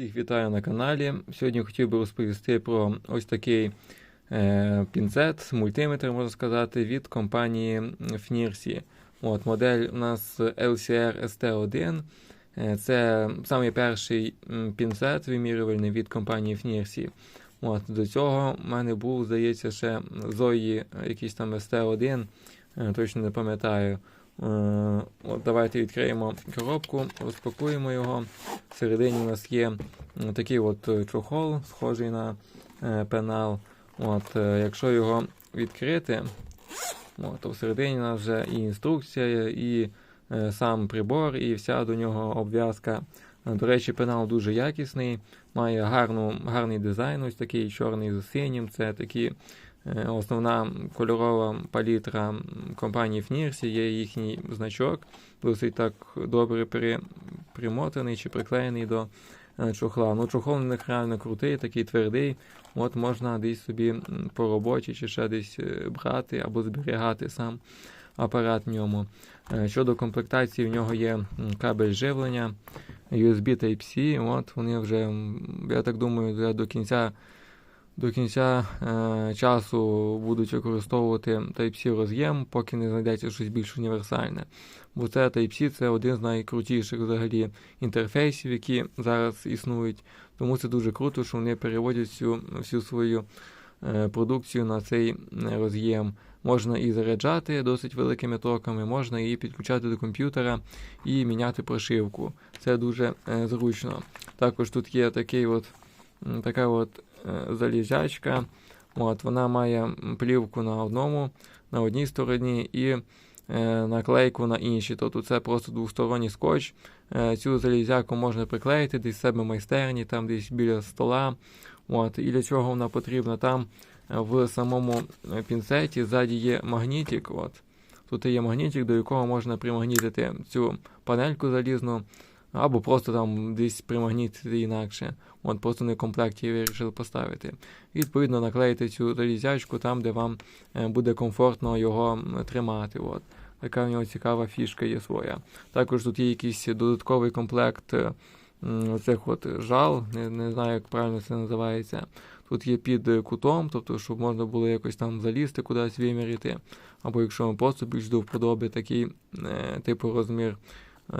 Всіх вітаю на каналі. Сьогодні хотів би розповісти про ось такий е, пінцет, мультиметр, можна сказати, від компанії Fnirsi. От, Модель у нас LCR ST1. Е, це самий перший пінцет вимірювальний від компанії Fnirsi. От, До цього в мене був, здається, ще Zoe якийсь там ST1, е, точно не пам'ятаю. Е, от Давайте відкриємо коробку, розпакуємо його. Всередині у нас є такий от е, чохол, схожий на е, пенал. От, Якщо його відкрити, от, то всередині у нас вже і інструкція, і сам прибор, і вся до нього обв'язка. До речі, пенал дуже якісний, має гарну, гарний дизайн, ось такий чорний з синім. Це такі Е, основна кольорова палітра компанії Fnirsi, є їхній значок, досить так добре при, примотаний чи приклеєний до е, чохла. Ну, Чохол на них реально крутий, такий твердий. От можна десь собі по роботі чи ще десь е, брати або зберігати сам апарат в ньому. Щодо комплектації, в нього є кабель живлення, USB Type-C. От Вони вже, я так думаю, до кінця до кінця е, часу будуть використовувати Type-C роз'єм, поки не знайдеться щось більш універсальне. Бо це Type-C це один з найкрутіших взагалі інтерфейсів, які зараз існують. Тому це дуже круто, що вони переводять всю, всю свою е, продукцію на цей роз'єм. Можна і заряджати досить великими токами, можна і підключати до комп'ютера і міняти прошивку. Це дуже е, зручно. Також тут є такий от, така от Е, залізячка. От, Вона має плівку на одному, на одній стороні і е, наклейку на іншій. Тобто це просто двосторонній скотч. Е, цю залізяку можна приклеїти десь в себе майстерні, там десь біля стола. От, І для чого вона потрібна? Там в самому пінцеті ззаді є магнітик. От. Тут є магнітик, до якого можна примагнітити цю панельку залізну або просто там десь примагнітити інакше. От Просто не в комплекті вирішили поставити. Відповідно, наклеїти цю залізячку там, де вам е, буде комфортно його тримати. От. Така в нього цікава фішка є своя. Також тут є якийсь додатковий комплект е, оцих от жал, не, не знаю, як правильно це називається. Тут є під кутом, тобто, щоб можна було якось там залізти, кудись виміряти. Або якщо вам просто більш до вподоби такий е, типу розмір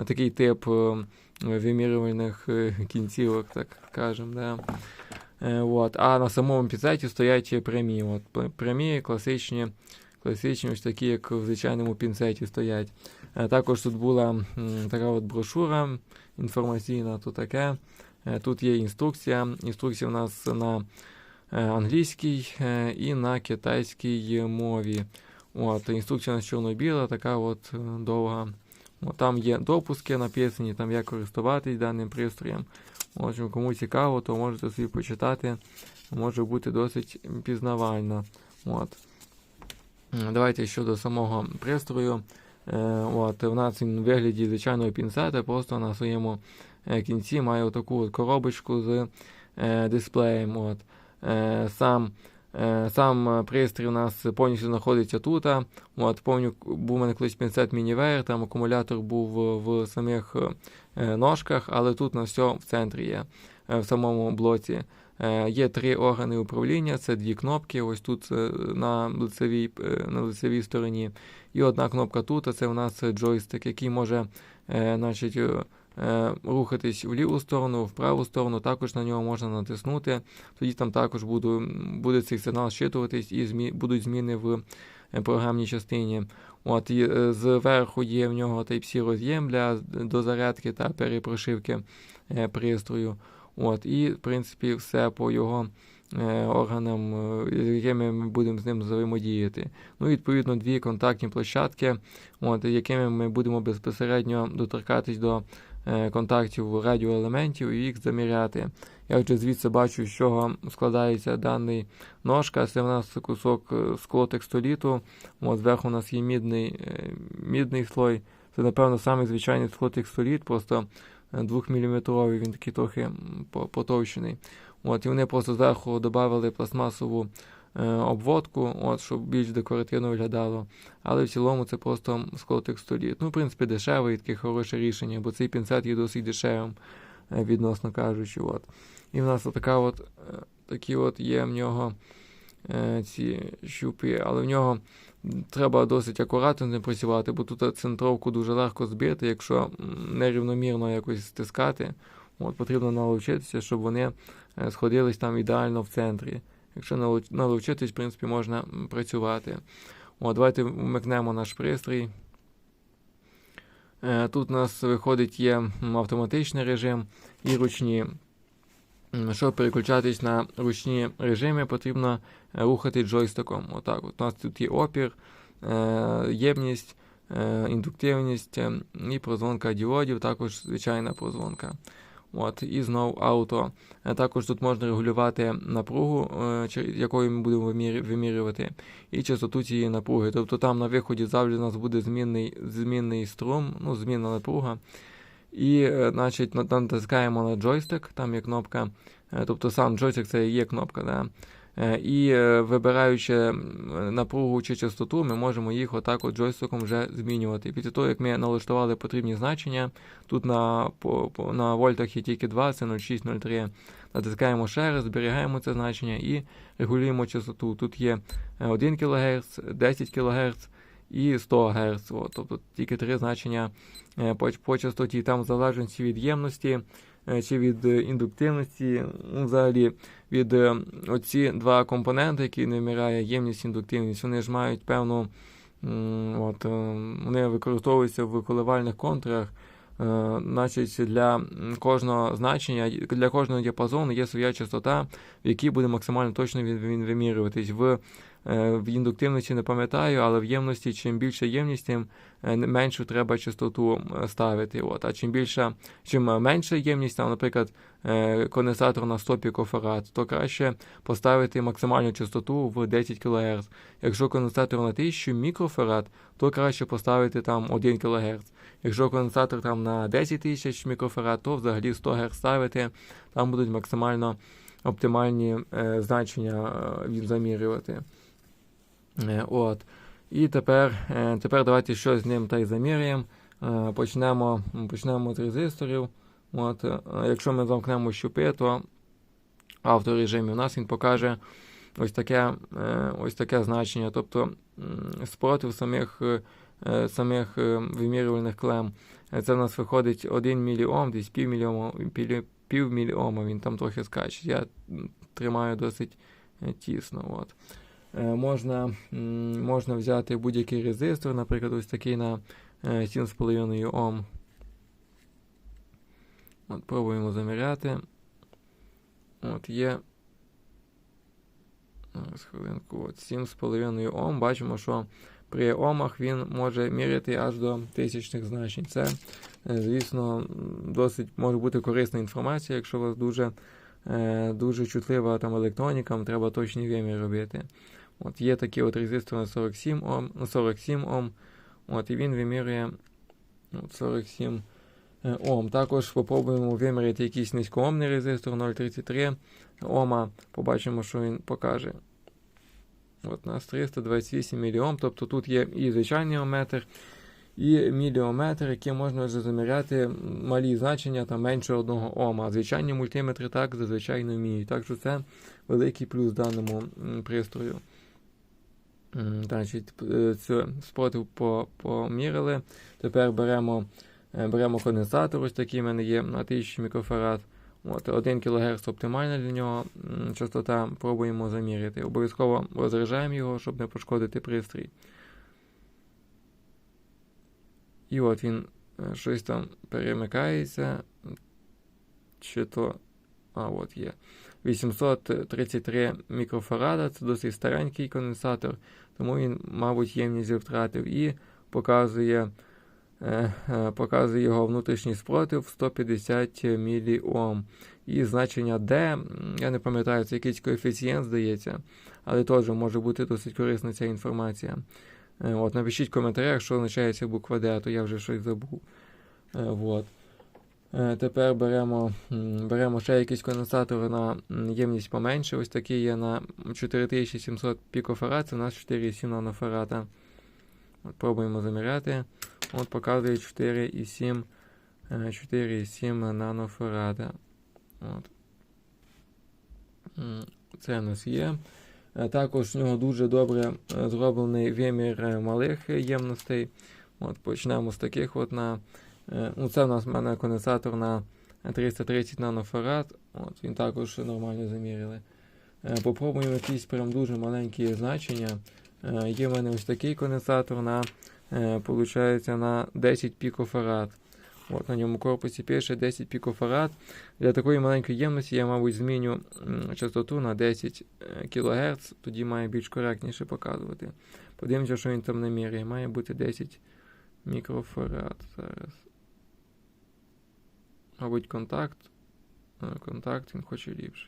такий тип е, вимірювальних е, кінцівок, так кажемо. Да. Е, от. А на самому піцеті стоять прямі. От. Прямі, класичні, класичні, ось такі, як в звичайному пінцеті стоять. Також тут була така от брошура інформаційна, то таке. Тут є інструкція. Інструкція у нас на англійській і на китайській мові. От, Інструкція у нас чорно-біла, така от довга. Там є допуски написані, там як користуватись даним пристроєм. Отже, кому цікаво, то можете собі почитати. Може бути досить пізнавально. От. Давайте щодо самого пристрою. Е, от, У нас він у вигляді звичайного пінцета, просто на своєму е, кінці має таку коробочку з е, дисплеєм. От. Е, сам е, пристрій у нас повністю знаходиться тут. От, Помню, був у мене колись пінцет мінівер, там акумулятор був в, самих е, ножках, але тут на все в центрі є, в самому блоці. Є три органи управління, це дві кнопки, ось тут на лицевій на лицевій стороні. І одна кнопка тут, а це у нас джойстик, який може значить, Е, рухатись в ліву сторону, в праву сторону, також на нього можна натиснути. Тоді там також буде, буде цей сигнал щитуватись і змі, будуть зміни в е, програмній частині. От, і е, Зверху є в нього Type-C роз'єм для дозарядки та перепрошивки пристрою. От, І, в принципі, все по його органам, з якими ми будемо з ним взаємодіяти. Ну, Відповідно, дві контактні площадки, от, якими ми будемо безпосередньо доторкатись до Е, контактів радіоелементів і їх заміряти. Я вже звідси бачу, з чого складається даний ножка. Це в нас кусок е, склотекстоліту. От Зверху у нас є мідний е, мідний слой. Це, напевно, самий звичайний склотекстоліт, просто 2-мм, він такий трохи потовщений. От, І вони просто зверху додали пластмасову Е, обводку, от, щоб більш декоративно виглядало. Але в цілому це просто склотекстоліт. Ну, в принципі, дешеве і таке хороше рішення, бо цей пінцет є досить дешевим. відносно кажучи. От. І в нас така от, такі от є в нього ці щупи, але в нього треба досить акуратно не працювати, бо тут центровку дуже легко збити, якщо нерівномірно якось стискати. От, Потрібно наловчитися, щоб вони сходились там ідеально в центрі. Якщо наловчитись, в принципі, можна працювати. От, Давайте вмикнемо наш пристрій. Е, тут у нас виходить є автоматичний режим і ручні. Щоб переключатись на ручні режими, потрібно рухати джойстиком. Отак. От У нас тут є опір, е, ємність, е, індуктивність і прозвонка діодів, також звичайна прозвонка. От, І знову ауто. Е, також тут можна регулювати напругу, е, якою ми будемо вимірювати, і частоту цієї напруги. Тобто там на виході завжди у нас буде змінний змінний струм, ну, змінна напруга. І е, значить, натискаємо на джойстик, там є кнопка. Тобто сам джойстик це є кнопка. Да? Е, і е, вибираючи напругу чи частоту, ми можемо їх отак от джойстиком вже змінювати. Після того, як ми налаштували потрібні значення, тут на по, на вольтах є тільки 2, це 0,6-0,3. Натискаємо ще раз, зберігаємо це значення і регулюємо частоту. Тут є 1 кГц, 10 кГц і 100 Гц. Тобто тільки три значення е, по, по частоті. Там в залежності від ємності чи від індуктивності, ну, взагалі від е, оці два компоненти, які виміряє ємність індуктивність, вони ж мають певну, от, е, вони використовуються в коливальних контурах. Е, значить, для кожного значення, для кожного діапазону є своя частота, в якій буде максимально точно він вимірюватись. В Е, в індуктивності не пам'ятаю, але в ємності, чим більше ємність, тим е, меншу треба частоту ставити. От. А чим більше, чим менша ємність, там, наприклад, е, конденсатор на 100 пікофарад, то краще поставити максимальну частоту в 10 кГц. Якщо конденсатор на 1000 мікрофарад, то краще поставити там 1 кГц. Якщо конденсатор там на 10 тисяч мікрофарад, то взагалі 100 Гц ставити, там будуть максимально оптимальні е, значення е, замірювати. Е, от. І тепер е, тепер давайте щось з ним так заміряємо. Е, почнемо почнемо з резисторів. От, Якщо ми замкнемо щупи, то авторежимі у нас він покаже ось таке ось таке значення. Тобто спротив самих самих вимірювальних клем. Це в нас виходить 1 міліом, десь пів міліома, пів міліома, він там трохи скаче. Я тримаю досить тісно. От. Е, можна можна взяти будь-який резистор, наприклад, ось такий на 7,5 е, Ом. От, Пробуємо заміряти. От Є. Зараз хвилинку. От 7,5 Ом. Бачимо, що при Омах він може міряти аж до тисячних значень. Це, е, звісно, досить може бути корисна інформація, якщо у вас дуже дуже чутлива там електроніка, треба точні вимір робити. От Є такий от резистор на 47 Ом, 47 Ом. От, І він вимірює от 47 е, Ом. Також спробуємо виміряти якийсь низькоомний резистор 0,33 Ома. Побачимо, що він покаже. От У нас 328 мОм. Тобто тут є і звичайний омметр, і міліометр, який можна вже заміряти малі значення там менше одного Ома. А звичайні мультиметри так зазвичай не вміють. Так що це великий плюс даному пристрою. Значить, е, цю спротив поміряли. Тепер беремо е, беремо конденсатор, ось такий в мене є на 1000 мікрофарад. От, 1 кГц оптимальна для нього частота, пробуємо заміряти. Обов'язково розряджаємо його, щоб не пошкодити пристрій. І от він е, щось там перемикається. Чи то. А, от є. 833 мікрофарада, це досить старенький конденсатор, тому він, мабуть, ємність втратив і показує е, е, показує його внутрішній спротив 150 міліом. І значення D, я не пам'ятаю, це якийсь коефіцієнт, здається, але теж може бути досить корисна ця інформація. Е, от, Напишіть в коментарях, що означає ця буква D, а то я вже щось забув. От. Е, тепер беремо беремо ще якийсь конденсатор на ємність поменше. Ось такий є на 4700 пікофарад, це у нас 4,7 нанофарада. От Пробуємо заміряти. От Показує 4,7 4,7 нанофарада. От. Це у нас є. Також в нього дуже добре зроблений вимір малих ємностей. От, Почнемо з таких. от на, ну Це у нас в мене конденсатор на 330 нанофарад. От, Він також нормально заміряли. Попробуємо якісь прям дуже маленькі значення. Є в мене ось такий конденсатор на, получається, на 10 пікофарад. От, На ньому корпусі пише 10 пікофарад. Для такої маленької ємності я, мабуть, зміню частоту на 10 е, кГц, тоді має більш коректніше показувати. Подивимося, що він там наміряє. Має бути 10 мікрофарад зараз. Мабуть, контакт. Е, контакт він хоче ліпше.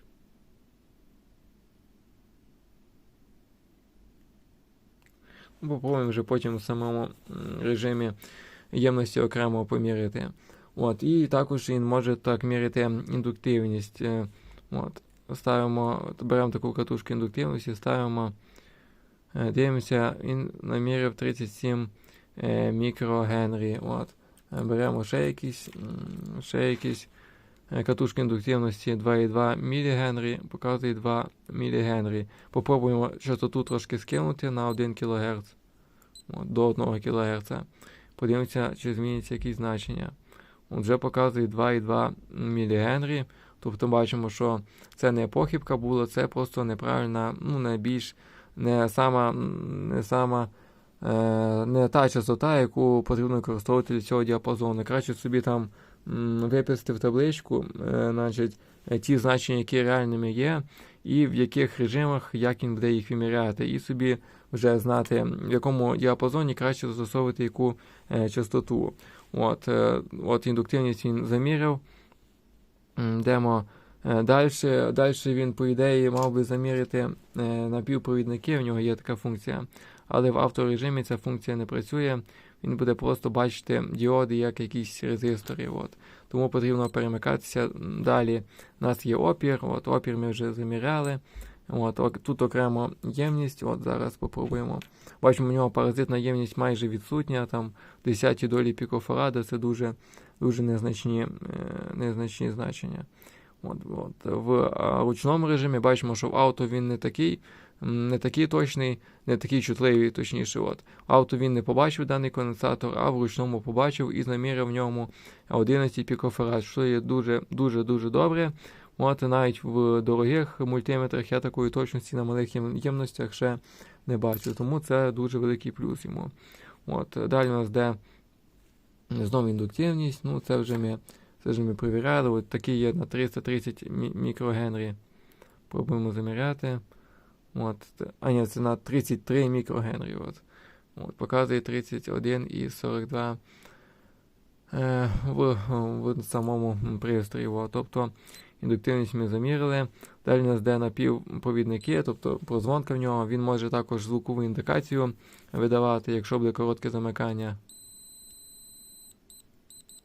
Попробуємо вже потім в самому режимі ємності окремо поміряти. От, І також він може так міряти індуктивність. Е, от, ставимо, Беремо таку катушку індуктивності, ставимо, е, дивимося, він наміряв 37 е, мікрогенрі. От. Беремо ще якісь ще якісь катушки індуктивності 2,2 мілігенрі, показує 2 мілігенрі. Попробуємо частоту трошки скинути на 1 кГц. До 1 кГц. Подивимося, чи зміняться якісь значення. Вже показує 2,2 мілігенрі. Тобто бачимо, що це не похибка була, це просто неправильна, ну, не більш не сама не сама е, не та частота, яку потрібно використовувати для цього діапазону. Краще собі там виписати в табличку е, значить, ті значення, які реальними є, і в яких режимах як він буде їх виміряти, і собі вже знати, в якому діапазоні краще застосовувати яку е, частоту. От, е, от Індуктивність він заміряв. Йдемо е, далі. Далі він, по ідеї, мав би заміряти е, напівпровідники, в нього є така функція. Але в авторежимі ця функція не працює. Він буде просто бачити діоди як якісь резистори. От. Тому потрібно перемикатися. Далі у нас є опір. От, Опір ми вже заміряли. От, Тут окремо ємність. От Зараз спробуємо. Бачимо, у нього паразитна ємність майже відсутня. Там 10 долі пікофарада це дуже дуже незначні е, незначні значення. От, от. В ручному режимі бачимо, що в авто він не такий не такий точний, не такий чутливий, точніше. От. Авто він не побачив даний конденсатор, а в ручному побачив і заміряв в ньому 11 пікофарад, що є дуже-дуже дуже добре. От навіть в дорогих мультиметрах я такої точності на малих ємностях ще не бачу. Тому це дуже великий плюс йому. От, Далі у нас де знову індуктивність. Ну, це вже ми це вже ми перевіряли. От такий є на 330 мікрогенрі. Пробуємо заміряти. От, А ні, це на 33 мікрогенрі. От. От, Показує 31 і 42 е, в, в самому пристрої. От. Тобто індуктивність ми замірили. Далі у нас де напівпровідники, тобто прозвонка в нього, він може також звукову індикацію видавати, якщо буде коротке замикання.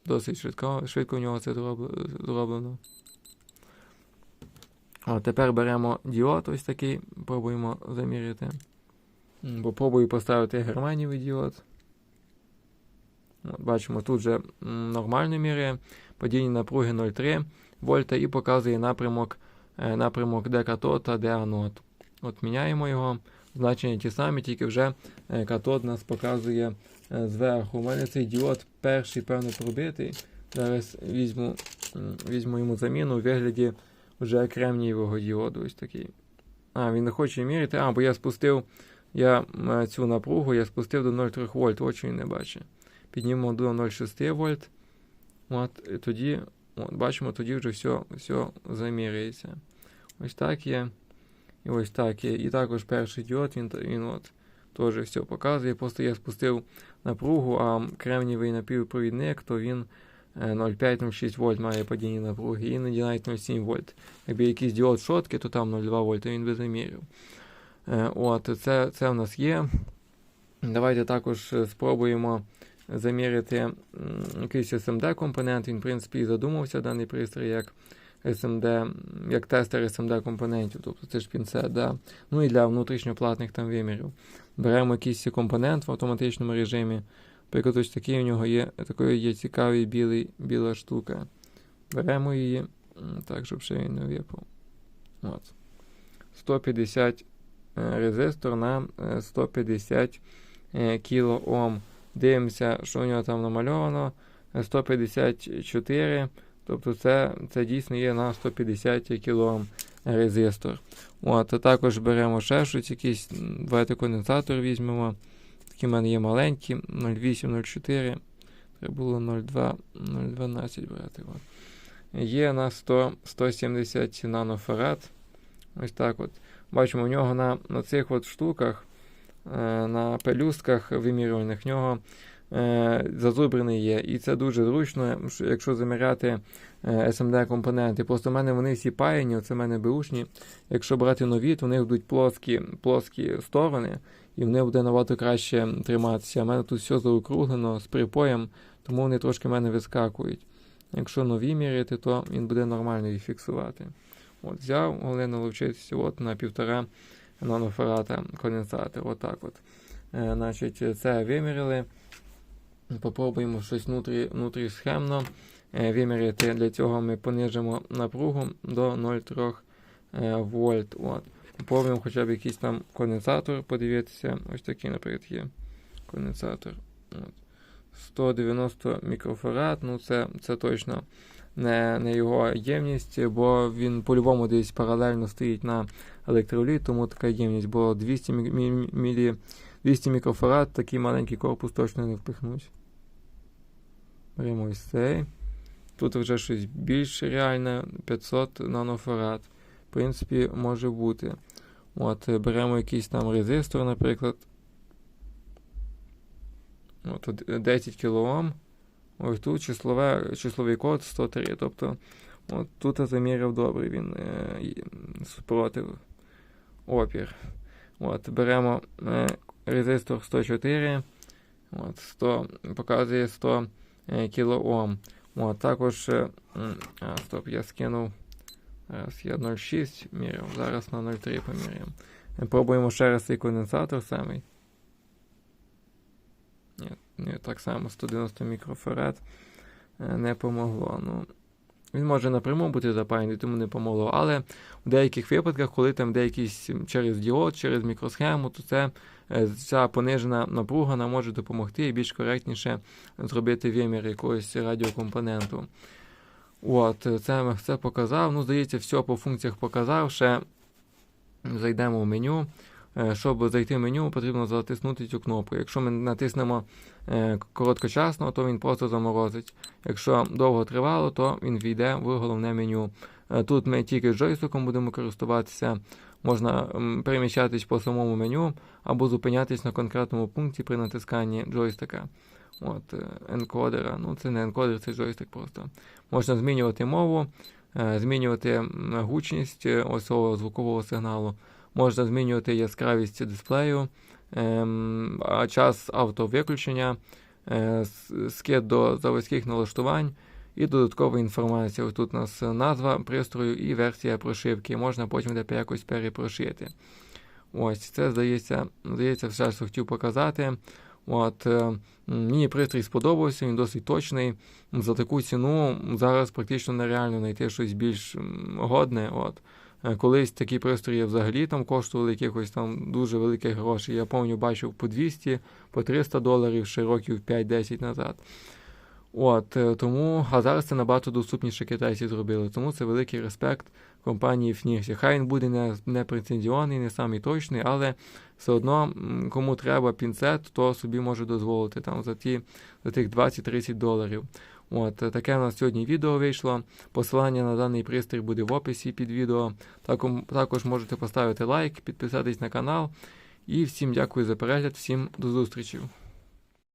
Досить швидко швидко в нього це зроблено. О, Тепер беремо діод ось такий, пробуємо заміряти. Попробую поставити германієвий діод. От, Бачимо, тут вже нормально міряє. Падіння напруги 0,3 вольта і показує напрямок, е, напрямок де катод та де анод. От Міняємо його. Значення ті самі, тільки вже е, катод нас показує е, зверху. У мене цей діод перший, певно, пробитий. Зараз візьму візьму йому заміну у вигляді вже кремнієвого діоду. ось такий. А, він не хоче міряти. А, бо я спустив я цю напругу я спустив до 0,3 вольт, очі він не бачить. Піднімемо до 0,6 вольт. От, і тоді, от, бачимо, тоді вже все все заміряється. Ось так є. І ось так є. І також перший діод, він він от, теж все показує. Просто я спустив напругу, а кремнівий напівпровідник, то він 0,5-0,6 е, вольт має падіння напруги, іноді навіть 0,7 вольт. Якби якийсь діод шотки, то там 0,2 вольта він би заміряв. Е, от, Це це в нас є. Давайте також спробуємо заміряти якийсь SMD-компонент. Він, в принципі, і задумався даний пристрій як SMD, як тестер SMD компонентів, тобто це ж пінцет, да. ну і для внутрішньоплатних там вимірів. Беремо якийсь компонент в автоматичному режимі. Наприклад, ось такий у нього є, такий є цікавий білий, біла штука. Беремо її, так, щоб ще він не випав. От. 150 е, резистор на е, 150 е, кілоом. Дивимося, що у нього там намальовано. Е, 154. Тобто це, це дійсно є на 150 кілоом резистор. От, а також беремо ще щось, якийсь давайте конденсатор візьмемо. Такі в мене є маленькі, 0,8, 0,4. Треба було 0,2, 0,12 брати. От. Є на 100, 170 нанофарад. Ось так от. Бачимо, у нього на, на цих от штуках, е, на пелюстках вимірювальних, в нього е, зазубрений є. І це дуже зручно, якщо заміряти SMD-компоненти. Просто в мене вони всі паяні, це в мене беушні. Якщо брати нові, то в них будуть плоскі, плоскі сторони, і вони буде набагато краще триматися. У мене тут все заокруглено з припоєм, тому вони трошки в мене вискакують. Якщо нові міряти, то він буде нормально їх фіксувати. От, взяв, головне наловчитися от на півтора нанофарата конденсатор. Отак от. Е, значить, це виміряли. Попробуємо щось внутрі, внутрі е, виміряти. Для цього ми понижимо напругу до 0,3 е, вольт. От. Попробуємо хоча б якийсь там конденсатор подивитися. Ось такий, наприклад, є конденсатор. От. 190 мікрофарад, ну це, це точно не, не його ємність, бо він по-любому десь паралельно стоїть на електроліт, тому така ємність, бо 200, мі, мі, мілі, 200 мікрофарад, такий маленький корпус точно не впихнуть. Беремо ось цей. Тут вже щось більш реальне, 500 нанофарад. В принципі, може бути. От, беремо якийсь там резистор, наприклад. От, 10 кОм. Ось тут числове, числовий код 103. Тобто, от тут заміряв добре він е, супротив опір. От, беремо е, резистор 104. От, 100, показує 100 е, кОм. От, також. Стоп, я скинув. Зараз я 0,6 міряв, зараз на 0,3 поміряємо. Пробуємо ще раз цей конденсатор самий. Ні, ні, так само 190 мікрофарад е, не помогло. Ну, Він може напряму бути запаяний, тому не помогло. Але в деяких випадках, коли там деякийсь через діод, через мікросхему, то це е, ця понижена напруга нам може допомогти і більш коректніше зробити вимір якогось радіокомпоненту. От, це це показав. Ну, здається, все по функціях показав. Ще зайдемо в меню. Е, Щоб зайти в меню, потрібно затиснути цю кнопку. Якщо ми натиснемо е, короткочасно, то він просто заморозить. Якщо довго тривало, то він війде в головне меню. Е, Тут ми тільки джойстиком будемо користуватися. Можна переміщатись по самому меню або зупинятись на конкретному пункті при натисканні джойстика. От, енкодера. Ну, це не енкодер, це джойстик просто. Можна змінювати мову, змінювати гучність ось цього звукового сигналу. Можна змінювати яскравість дисплею, ем, час автовиключення, е, скид до заводських налаштувань і додаткова інформація. Ось тут у нас назва пристрою і версія прошивки. Можна потім де якось перепрошити. Ось, це здається, здається, все, що хотів показати. От, е, Мені пристрій сподобався, він досить точний. За таку ціну зараз практично нереально знайти щось більш годне. От. Е, Колись такі пристрої взагалі там коштували якихось там дуже великих грошей. Я пам'ятаю, бачив по 200, по 300 доларів ще років 5-10 назад. От, е, тому, А зараз це набагато доступніше китайці зробили. Тому це великий респект компанії Фнірсі. Хай він буде не не прецедіонний, не самий точний, але все одно, кому треба пінцет, то собі може дозволити там за ті за тих 20-30 доларів. От, Таке у нас сьогодні відео вийшло. Посилання на даний пристрій буде в описі під відео. Також можете поставити лайк, підписатись на канал. І всім дякую за перегляд, всім до зустрічі.